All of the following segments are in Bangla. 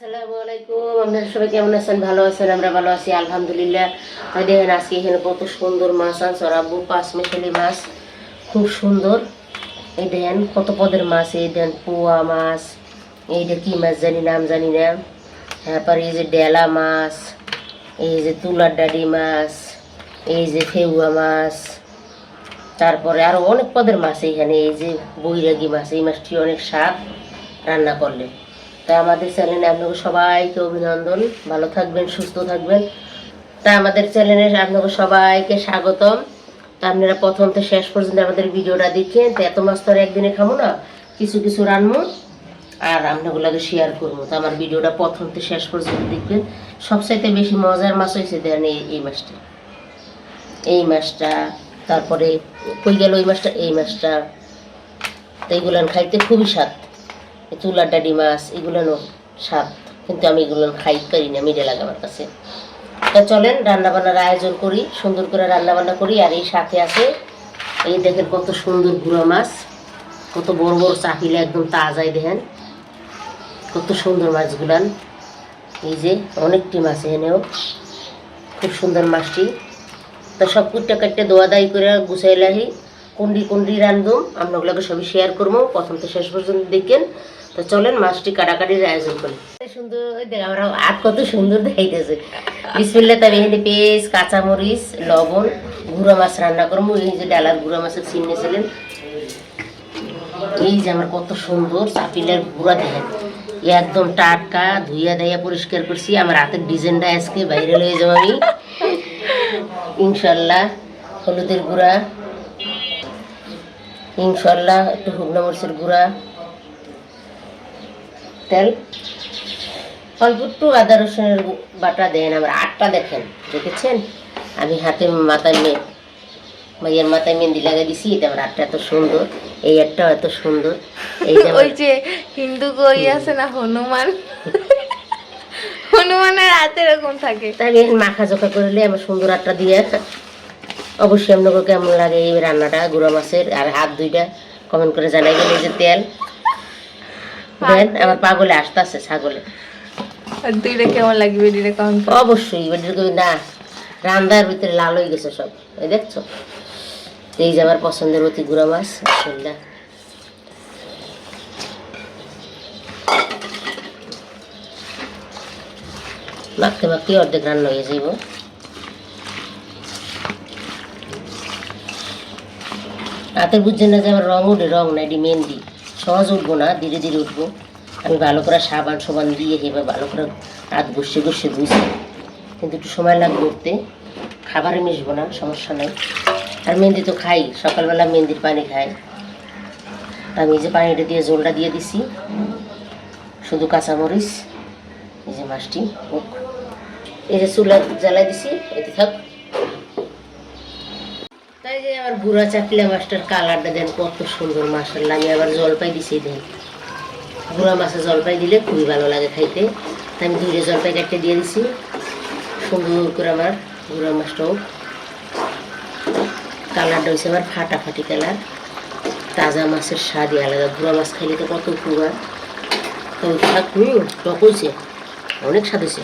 আসসালামু আলাইকুম। আপনারা সবাই কেমন আছেন? ভালো আছেন? আমরা ভালো আছি, আলহামদুলিল্লাহ। দেখেন আজকে এখানে কত সুন্দর মাছ আনছে। ওর আব্বু, পাঁচ মেশালি মাছ। খুব সুন্দর। এই দেখেন, কত পদের মাছ। এই দেন পোয়া মাছ। এইটা কি মাছ জানি, নাম জানি না। তারপরে এই যে ডেলা মাছ। এই যে তুলার ডাডি মাছ। এই যে ফেউয়া মাছ। তারপরে আরও অনেক পদের মাছ এইখানে। এই যে বৈরাগী মাছ। এই মাছটি অনেক স্বাদ। রান্না করলে। তা আমাদের চ্যানেলে আপনাকে সবাইকে অভিনন্দন। ভালো থাকবেন, সুস্থ থাকবেন। তা আমাদের চ্যানেলে আপনাকে সবাইকে স্বাগতম। তা আপনারা প্রথম থেকে শেষ পর্যন্ত আমাদের ভিডিওটা দেখেন। তো এত মাছ তো একদিনে খাব না, কিছু কিছু রান্নু আর আপনাগুলোকে শেয়ার করব। তো আমার ভিডিওটা প্রথম থেকে শেষ পর্যন্ত দেখবেন। সবচাইতে বেশি মজার মাছ হয়েছে দেন এই মাছটা। এই মাছটা, তারপরে কই গেল ওই মাছটা? এই মাছটা। তো এইগুলান খাইতে খুবই স্বাদ। তুলার ডাডি মাছ এগুলানো স্বাদ। কিন্তু আমি এগুলো খাইতে পারি না, মিডে লাগে আমার কাছে। তা চলেন, রান্নাবান্নার আয়োজন করি, সুন্দর করে রান্নাবান্না করি, আর এই সাথে আছে, এই দেখেন কত সুন্দর গুঁড়া মাছ, কত বড় বড় চাপিলে একদম তাজাই দেখেন। কত সুন্দর মাছগুলান এই যে, অনেকটি মাছ এনেও খুব সুন্দর মাছটি। তো সব কুটটা কাটতে দোয়া দায়ী করে গুছাইলাহি, কুন্ডি কুন্ডি রান্ধুম আপনাগুলোকে সবই শেয়ার করব। প্রথম তো শেষ পর্যন্ত দেখেন। তো চলেন, মাছটি কাটাকাটির আয়োজন করি। সুন্দর দেখ, আমরা আর কত সুন্দর দেখাইতেছে। বিসমিল্লা তাই এখানে পেঁয়াজ কাঁচামরিচ, লবণ, গুঁড়া মাছ রান্না করব। এই যে ডালার গুঁড়া মাছের চিনেছিলেন এই যে আমার কত সুন্দর চাপিলের গুঁড়া দেখেন। একদম টাটকা, ধুইয়া দাইয়া পরিষ্কার করছি। আমার হাতের ডিজাইনটা আজকে বাইরে লয়ে যাব আমি। ইনশাল্লাহ, হলুদের গুঁড়া। ইনশাল্লাহ, একটু শুকনো মরিচের গুঁড়া। তেল। অল্প একটু আদা রসুনের বাটা দেন আমার আটটা দেখেন দেখেছেন? আমি হাতে মাথায় মে ভাইয়ের মাথায় মেহেন্দি লাগিয়ে দিছি এটা আমার আটটা এত সুন্দর। এই একটাও এত সুন্দর। এই ওই যে হিন্দু কই আছে না হনুমান? হনুমানের হাতে এরকম থাকে। তাই মাখা জোখা করলে আমার সুন্দর আটটা দিয়ে। অবশ্যই আপনাকে কেমন লাগে এই রান্নাটা গুঁড়া মাছের আর হাত দুইটা কমেন্ট করে জানাই গেলে যে তেল। দেন আমার পাগলে আসতে আছে ছাগলে। আর দুইটা কেমন লাগবে দুইটা কেমন অবশ্যই এবার না রান্নার ভিতরে লাল হয়ে গেছে সব। এই দেখছ? এই যে আমার পছন্দের অতি গুঁড়া মাছ বিসমিল্লাহ। মাখতে মাখতে অর্ধেক রান্না হয়ে যাইব। রাতে বুঝছেন না যে আমার রং উঠে রং না এটি মেহেন্দি। সহজ উঠবো না, ধীরে ধীরে উঠবো। আমি ভালো করে সাবান সাবান দিয়ে এবার ভালো করে হাত ঘষে ঘষে ধুইছি। কিন্তু একটু সময় লাগবে উঠতে। খাবারে মিশবো না, সমস্যা নাই। আর মেহেন্দি তো খাই, সকালবেলা মেহেন্দির পানি খাই। আমি এই যে পানিটা দিয়ে জলটা দিয়ে দিছি। শুধু কাঁচামরিচ, এই যে মাছটি এই যে চুলা জ্বালাই দিছি এতে থাক। মাছটার কালারটা দেন, কত সুন্দর আবার জলপাই জলপাই দিলে খুবই ভালো লাগে খাইতে। তাই আমি জলপাই কাটতে সুন্দর করে আমার মাছটাও। কালারটা হয়েছে আমার ফাটাফাটি কালার। তাজা মাছের স্বাদই আলাদা। গুঁড়া মাছ খাইলে তো কত উপকার। তো থাক অনেক স্বাদ হয়েছে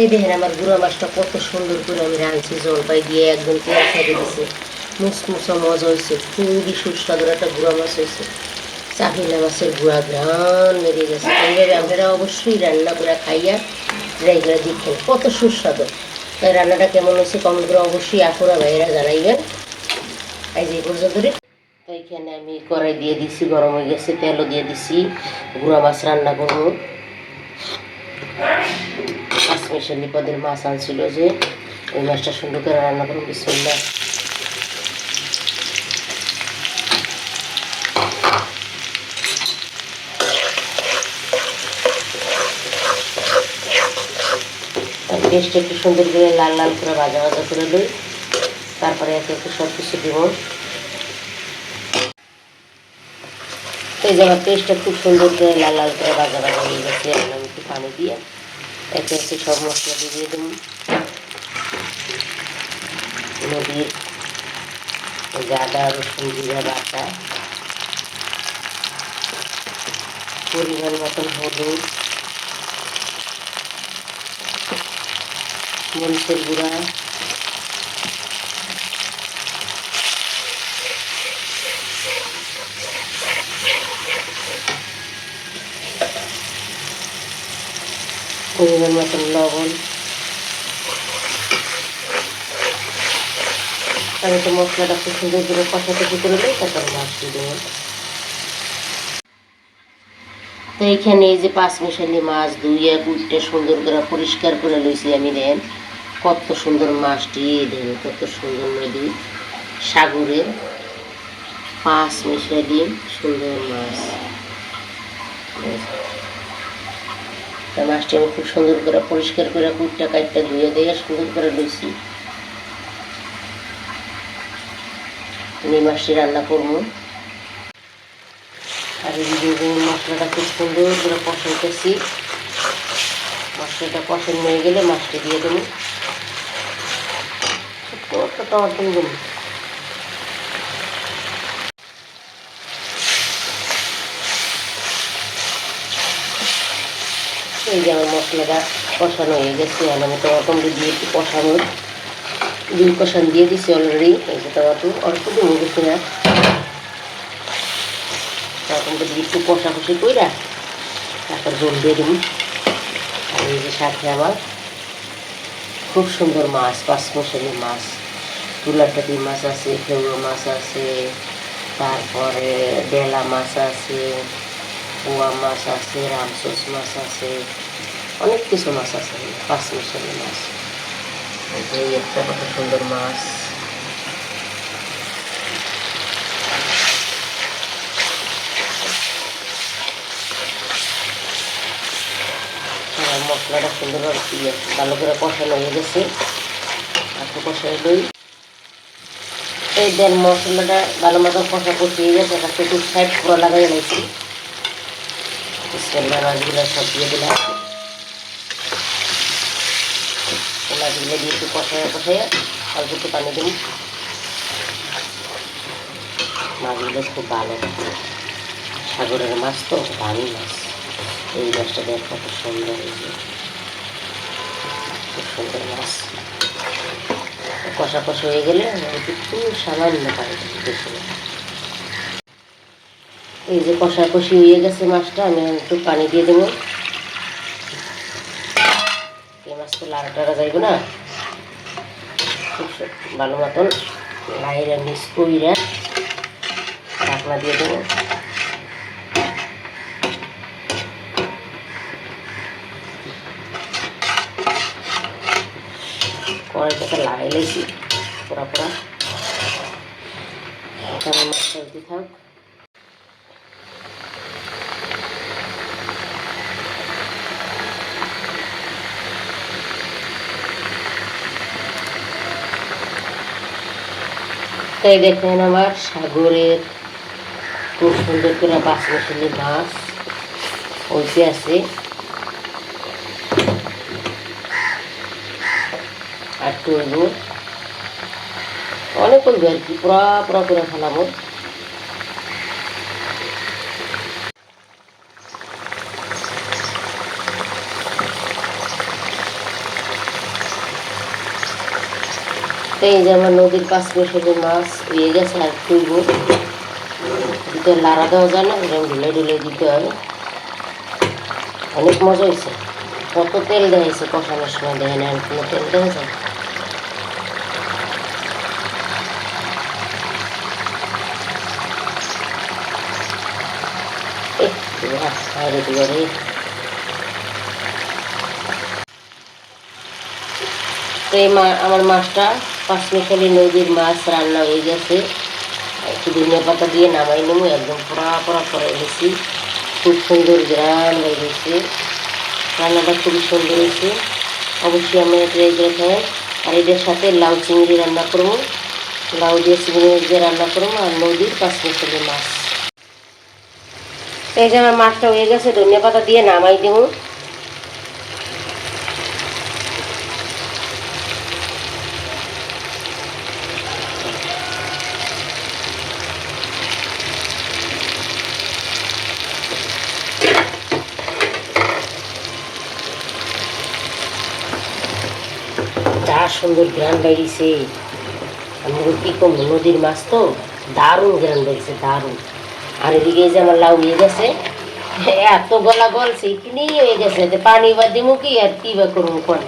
এই দেখেন আমার গুঁড়া মাছটা কত সুন্দর করে আমি রাঁধছি, জলপাই দিয়ে একদম তেল ছেড়ে দিছে। মুসমুসা মজা হয়েছে, খুবই সুস্বাদু একটা গুঁড়া মাছ হয়েছে। চাপিলা মাছের গুঁড়া ঘ্রাণ মেরে গেছে। এইভাবে আপনারা অবশ্যই রান্না করে খাইয়া করে দেখেন, কত সুস্বাদু। তাই রান্নাটা কেমন হয়েছে কমেন্ট করে অবশ্যই আপুরা ভাইয়েরা জানাইবেন। এই যে পর্যন্ত। তো এখানে আমি কড়াই দিয়ে দিছি, গরম হয়ে গেছে, তেলও দিয়ে দিছি, গুঁড়া মাছ রান্না করব। স্পেশালি পদের মাছ আনছিল যে ওই মাছটা সুন্দর করে রান্না করব বিসমিল্লাহ। পেস্ট একটু সুন্দর করে লাল লাল করে ভাজা ভাজা করে দিই তারপরে একে একে সব কিছু দিব। এই যে আমার পেস্টটা খুব সুন্দর করে লাল লাল করে ভাজা ভাজা হয়ে গেছে আমি একটু পানি দিয়ে একে একে সব মশলা দিয়ে দেব। নদীর আদা রসুন জিরা, বাটা। পরিমাণ মতন হলুদ। মরিচের গুঁড়া। পরিমাণ মতন লবণ। আমি তো মশলাটা খুব সুন্দর করে কষাতে ভিতরে দেয় তারপর মাছ দিয়ে দেবো। তো এইখানে এই যে পাঁচ মিশালি মাছ ধুইয়া কুইটটা সুন্দর করে পরিষ্কার করে লইছি আমি দেন। কত সুন্দর মাছটি দেন কত সুন্দর নদী সাগরে পাঁচ মিশালি সুন্দর মাছ তা মাছটি আমি খুব সুন্দর করে পরিষ্কার করে কুটটা কাইটটা ধুয়ে দিয়ে সুন্দর করে লইছি। এই মাছটি রান্না করব। আর এই মশলাটা খুব সুন্দর করে কষাইতেছি মশলাটা কষানো হয়ে গেলে মাছটা দিয়ে দেবো। ছোট্ট একটা টমাটো দেবো। এই যে আমার মশলাটা কষানো হয়ে গেছে আর আমি টমাটো দিয়ে একটু কষানো দুই কষান দিয়ে দিছি অলরেডি এই যে টমাটো অল্প দিয়ে গেছি না। তখন তো একটু কষা কষাকষি কইরা তারপর জল দিয়ে দিবি। আর এই যে সাথে আমার খুব সুন্দর মাছ, পাঁচ মশালি মাছ তুলাটাটি মাছ আছে, খেউড়ো মাছ আছে, তারপরে বেলা মাছ আছে। পোয়া মাছ আছে রামসোস মাছ আছে অনেক কিছু মাছ আছে পাঁচ মশালি মাছ এই একটা কত সুন্দর মাছ মশলাটা সুন্দরভাবে ইয়ে ভালো করে কষানো হয়ে গেছে একটু কষাই লই এই দেন মশলাটা ভালো মতো কষা কষিয়ে গেছে একটা একটু সাইড পুরো লাগাই নিয়েছি বিসমিল্লাহ মাছগুলো সব দিয়ে দিলাম মাছগুলো দিয়ে একটু কষায় কষায় অল্প একটু পানি দিন মাছগুলো খুব ভালো সাগরের মাছ তো দামি মাছ। এই মাছটা দেখ কত সুন্দর খুব সুন্দর মাছ। কষা কষা হয়ে গেলে একটু সামান্য পানি বেশি। এই যে কষা কষি হয়ে গেছে মাছটা, আমি একটু পানি দিয়ে দেবো। এই মাছ তো লাড়া টাড়া যাইব না ভালো মতন লাইরা মিক্স কইরা ঢাকনা দিয়ে দেবো। কড়াইটাকে লাগাই পুরা পুরা এখানে মাছটা থাক। তাই দেখেন আমার সাগরের খুব সুন্দর করে বাস মশলি মাছ ওইতে আছে। আর তো অনেক করবে আর কি, পুরা পুরা করে ফেলাবো। তো এই যে আমার নদীর পাঁচ মিশালি মাছ হয়ে গেছে আর টইব দিতে লাড়া দেওয়া যায় না এরকম ঢুলে ঢুলে দিতে হবে অনেক মজা হয়েছে। কত তেল দেখাইছে কষানোর সময় দেখেন আর কোনো তেল দেখা যায়? বাহ, আরে দুয়ারে। এই মা, আমার মাছটা পাঁচমিশালি নদীর মাছ রান্না হয়ে গেছে। একটু ধনিয়া পাতা দিয়ে নামাই নেব, একদম পোড়া পোড়া করে গেছি খুব সুন্দর গ্রাম হয়ে গেছে। রান্নাটা খুবই সুন্দর হয়েছে। অবশ্যই আমরা ট্রাই করে খাই। আর এদের সাথে লাউ চিংড়ি রান্না করব। লাউ দিয়ে চিংড়ি দিয়ে রান্না করব, আর নদীর পাঁচমিশালি মাছ। এই যে আমার মাছটা হয়ে গেছে, ধনিয়া পাতা দিয়ে নামাই দেবো যা সুন্দর গ্রান বেরিয়েছে আমি কি কম নদীর মাছ তো দারুণ গ্রান বেরিয়েছে দারুণ। আর এদিকে যে আমার লাউ হয়ে গেছে, এত গলা গলছে কিনেই হয়ে গেছে পানি বা দিমু কি আর কি বা করব কোন?